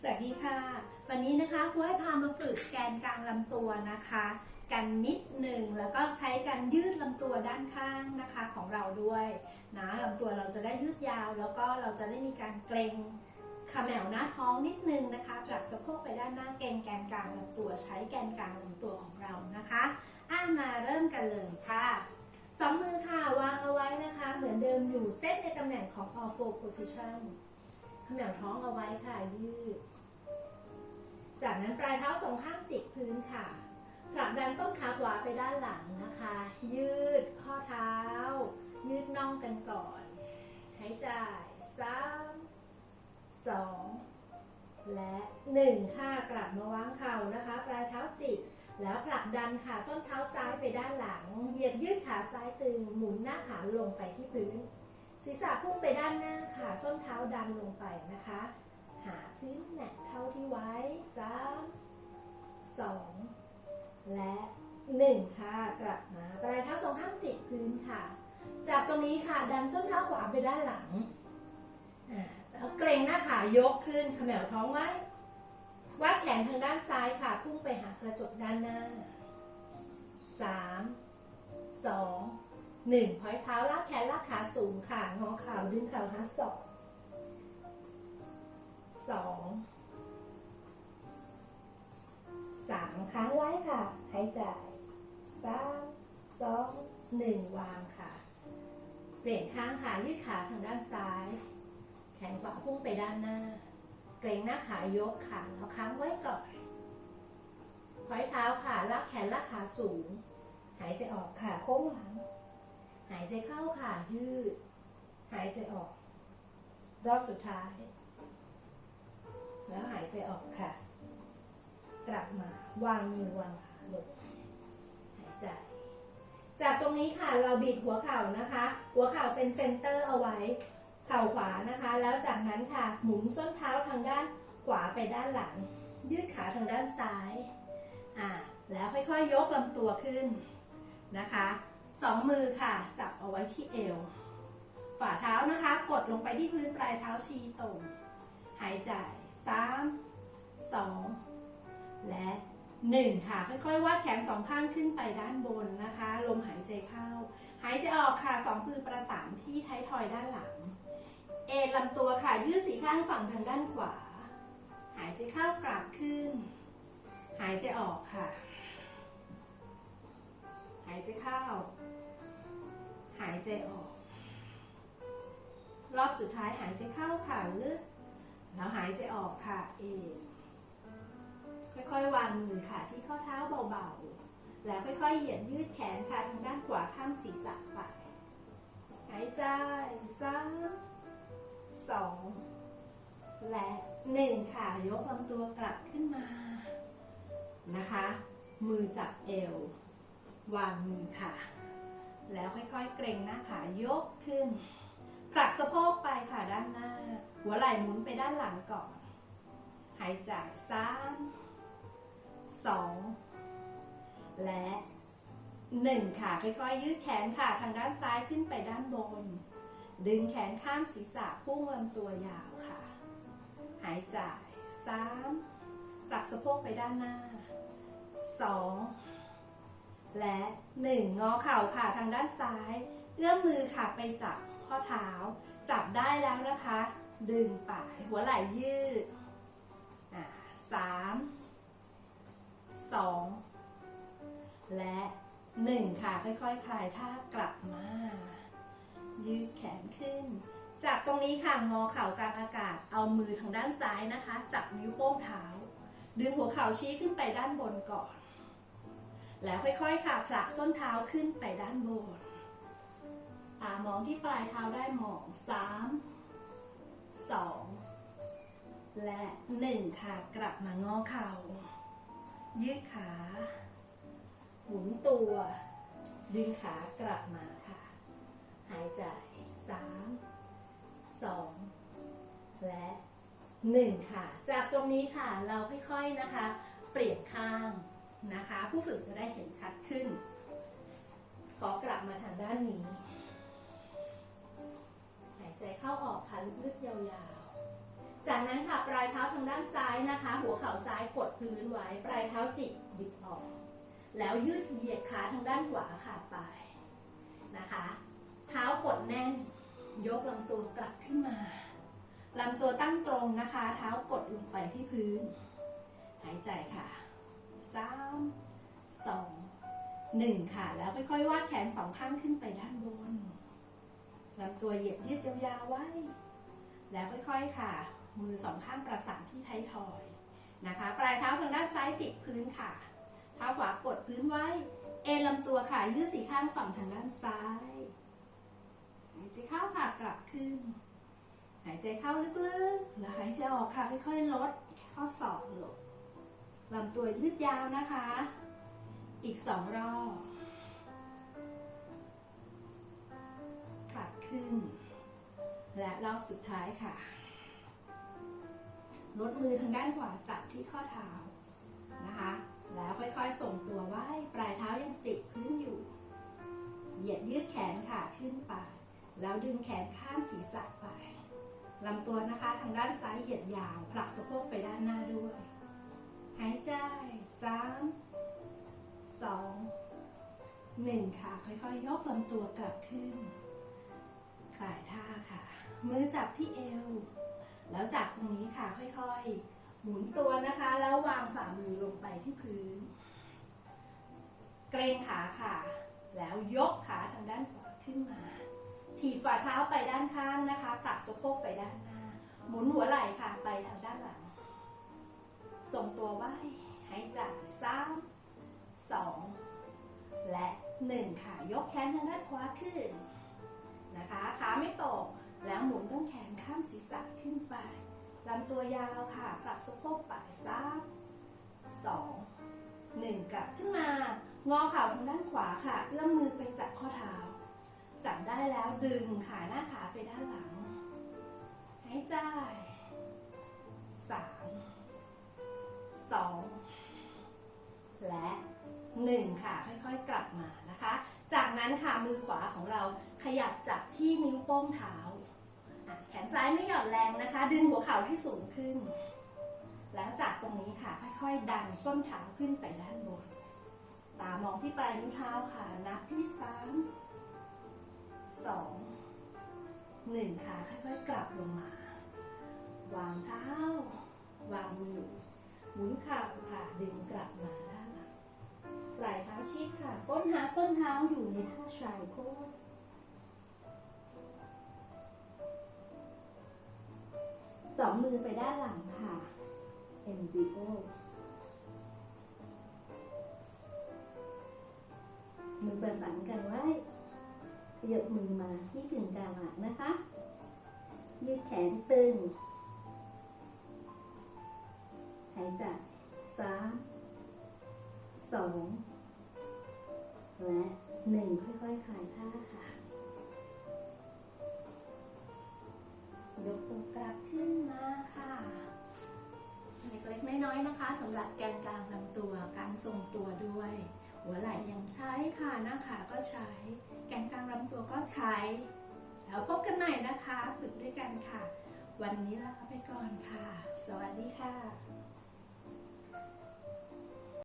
สวัสดีค่ะ วันนี้นะคะครูให้พามาฝึกแกนกลางลำตัวนะคะ กันนิดหนึ่งแล้วก็ใช้การยืดลำตัวด้านข้างนะคะของเราด้วยนะลำตัวเราจะได้ยืดยาว แล้วก็เราจะได้มีการเกรงขมแมวหน้าท้องนิดนึงนะคะผลักสะโพกไปด้านหน้าเกรงแกนกลางลำตัวใช้แกนกลางลำตัวของเรานะคะอ่ามาเริ่มกันเลยค่ะสองมือค่ะวางเอาไว้นะคะ เหมือนเดิมอยู่เซตในตำแหน่งของ all four position ขมวท้องเอาไว้ค่ะยืด จากนั้นปลายเท้าสองข้างจิกพื้นค่ะผลักดันต้นขาขวาไปด้านหลังนะคะ ยืดข้อเท้า ยืดน่องกันก่อนหายใจสามสองและหนึ่งค่ะกลับมาวางเข่านะคะ ปลายเท้าจิกแล้วผลักดันค่ะส้นเท้าซ้ายไปด้านหลัง เหยียดยืดขาซ้ายตึงหมุนหน้าขาลงไปที่พื้น ศีรษะพุ่งไปด้านหน้าค่ะ ส้นเท้าดันลงไปนะคะ หาพื้นแหนกเท่าที่ไว้สามสองและหนึ่งค่ะ กลับมาปลายเท้าสองข้างจิกพื้นค่ะ จากตรงนี้ค่ะ ดันส้นเท้าขวาไปด้านหลังแล้วเกรงหน้าขายกขึ้นขมวท้องไว้วัดแขนทางด้านซ้ายค่ะ พุ่งไปหากระจกด้านหน้าสามสอง หนึ่งพอยเท้าลากแขนลากขาสูงค่ะ งอเข่าดึงเข่าหาศอกสองสามครั้งไว้ค่ะ หายใจสามสองหนึ่งวางค่ะ เปลี่ยนข้างค่ะ ยืดขาทางด้านซ้าย แขนขวาพุ่งไปด้านหน้า เกรงหน้าขายกค่ะแล้วค้างไว้ก่อนพอยเท้าค่ะ ลากแขนลากขาสูง หายใจออกค่ะ โค้งหลัง หายใจเข้าค่ะยืด หายใจออก รอบสุดท้าย แล้วหายใจออกค่ะ กลับมาวางมือวางขาลงหายใจ จากตรงนี้ค่ะเราบิดหัวเข่านะคะ หัวเข่าเป็นเซนเตอร์เอาไว้เข่าขวานะคะ แล้วจากนั้นค่ะหมุนส้นเท้าทางด้านขวาไปด้านหลัง ยืดขาทางด้านซ้ายอ่าแล้วค่อยๆยกลำตัวขึ้นนะคะ สองมือค่ะ จับเอาไว้ที่เอว ฝ่าเท้านะคะ กดลงไปที่พื้นปลายเท้าชี้ตรง หายใจสามสองและหนึ่งค่ะ ค่อยๆวาดแขนสองข้างขึ้นไปด้านบนนะคะ ลมหายใจเข้า หายใจออกค่ะสองมือประสานที่ท้ายทอยด้านหลัง เอนลำตัวค่ะ ยืดสีข้างฝั่งทางด้านขวา หายใจเข้ากลับขึ้น หายใจออกค่ะ หายใจเข้า หายใจออก รอบสุดท้ายหายใจเข้าค่ะลึกแล้วหายใจออกค่ะเองค่อยๆวางมือค่ะที่ข้อเท้าเบาๆ แล้วค่อยๆเหยียดยืดแขนค่ะทางด้านขวาข้ามศีรษะไป หายใจสามสองและหนึ่งค่ะยกลำตัวกลับขึ้นมานะคะ มือจับเอว วางมือค่ะ แล้วค่อยๆ เกรงหน้าขายกขึ้น ผลักสะโพกไปค่ะด้านหน้า หัวไหล่หมุนไปด้านหลังก่อน หายใจสามสองและหนึ่งค่ะ ค่อยๆ ยืดแขนค่ะ ทางด้านซ้ายขึ้นไปด้านบน ดึงแขนข้ามศีรษะพุ่งลำตัวยาวค่ะ หายใจสามผลักสะโพกไปด้านหน้าสอง และหนึ่งงอเข่าค่ะทางด้านซ้าย เอื้อมมือค่ะไปจับข้อเท้า จับได้แล้วนะคะ ดึงไปหัวไหล่ยืดสามสองและหนึ่งค่ะ ค่อยๆคลายท่ากลับมา ยืดแขนขึ้น จากตรงนี้ค่ะงอเข่ากลางอากาศ เอามือทางด้านซ้ายนะคะ จับนิ้วโป้งเท้า ดึงหัวเข่าชี้ขึ้นไปด้านบนก่อน แล้วค่อยๆ ค่ะ ผลักส้นเท้าขึ้นไปด้านบนตามองที่ปลายเท้าได้มองสามสองและหนึ่งค่ะ กลับมางอเข่า ยืดขา หมุนตัว ดึงขากลับมาค่ะ หายใจสามสองและหนึ่งค่ะ จากตรงนี้ค่ะ เราค่อยๆนะคะ เปลี่ยนข้าง นะคะ ผู้ฝึกจะได้เห็นชัดขึ้น ขอกลับมาทางด้านนี้ หายใจเข้าออกค่ะลึกๆยาวๆ จากนั้นค่ะปลายเท้าทางด้านซ้ายนะคะ หัวเข่าซ้ายกดพื้นไว้ ปลายเท้าจิกบิดออก แล้วยืดเหยียดขาทางด้านขวาขาไปนะคะ เท้ากดแน่น ยกลำตัวกลับขึ้นมาลำตัวตั้งตรงนะคะ เท้ากดลงไปที่พื้น หายใจค่ะ สามสองหนึ่งค่ะ แล้วค่อยๆวาดแขนสองข้างขึ้นไปด้านบนลำตัวเหยียดยืดยาวๆไว้ แล้วค่อยๆค่ะ มือสองข้างประสานที่ไทยทอยนะคะ ปลายเท้าทางด้านซ้ายจิกพื้นค่ะ เท้าขวากดพื้นไว้ เอนลำตัวค่ะ ยืดสีข้างฝั่งทางด้านซ้ายหายใจเข้าค่ะ กลับขึ้น หายใจเข้าลึกๆ แล้วหายใจออกค่ะ ค่อยๆ ลดข้อศอกลง ลำตัวยืดยาวนะคะ อีกสองรอบกลับขึ้น และรอบสุดท้ายค่ะ ลดมือทางด้านขวาจับที่ข้อเท้านะคะ แล้วค่อยๆส่งตัวไหว้ปลายเท้ายังจิกพื้นอยู่ เหยียดยืดแขนค่ะขึ้นไป แล้วดึงแขนข้างศีรษะไปลำตัวนะคะทางด้านซ้ายเหยียดยาวผลักสะโพกไปด้านหน้าด้วย หายใจสามสองหนึ่งค่ะ ค่อยๆ ยกลำตัวกลับขึ้นคลายท่าค่ะ มือจับที่เอว แล้วจากตรงนี้ค่ะค่อยๆ หมุนตัวนะคะ แล้ววางฝ่ามือลงไปที่พื้น เกรงขาค่ะ แล้วยกขาทางด้านขวาขึ้นมา ถีบฝ่าเท้าไปด้านข้างนะคะผลักสะโพกไปด้านหน้า หมุนหัวไหล่ค่ะไปทางด้านหลัง ส่งตัวไหวหายใจสามสองและหนึ่งค่ะ ยกแขนทางด้านขวาขึ้นนะคะ ขาไม่ตก แล้วหมุนต้นแขนข้ามศีรษะขึ้นไปลำตัวยาวค่ะผลักสะโพกไปสามสองหนึ่งกลับขึ้นมา งอเข่าทางด้านขวาค่ะ เอื้อมมือไปจับข้อเท้า จับได้แล้วดึงขาหน้าขาไปด้านหลัง หายใจสาม สองและหนึ่งค่ะ ค่อยๆกลับมานะคะ จากนั้นค่ะมือขวาของเราขยับจับที่นิ้วโป้งเท้า แขนซ้ายไม่หย่อนแรงนะคะ ดึงหัวเข่าให้สูงขึ้น แล้วจากตรงนี้ค่ะค่อยๆ ดันส้นเท้าขึ้นไปด้านบน ตามองที่ปลายนิ้วเท้าค่ะ นับที่สามสองหนึ่งค่ะ ค่อยๆ กลับลง หมุนเข่าค่ะ ดึงกลับมาด้านหลังปลายเท้าชิดค่ะ ก้นหาส้นเท้าอยู่ในท่าชายโพสสองมือไปด้านหลังค่ะ embryo มือประสานกันไว้ยับมือมาที่กึ่งกลางหลังนะคะ ยืดแขนตึง หายใจสามสองและหนึ่งค่อยๆคลายท่าค่ะ ยกตัวกลับขึ้นมาค่ะ เล็กๆน้อยๆนะคะสำหรับแกนกลางลำตัวการทรงตัวด้วย หัวไหล่ยังใช้ค่ะหน้าขาก็ใช้ แกนกลางลำตัวก็ใช้ แล้วพบกันใหม่นะคะ ฝึกด้วยกันค่ะ วันนี้ลาไปก่อนค่ะ สวัสดีค่ะ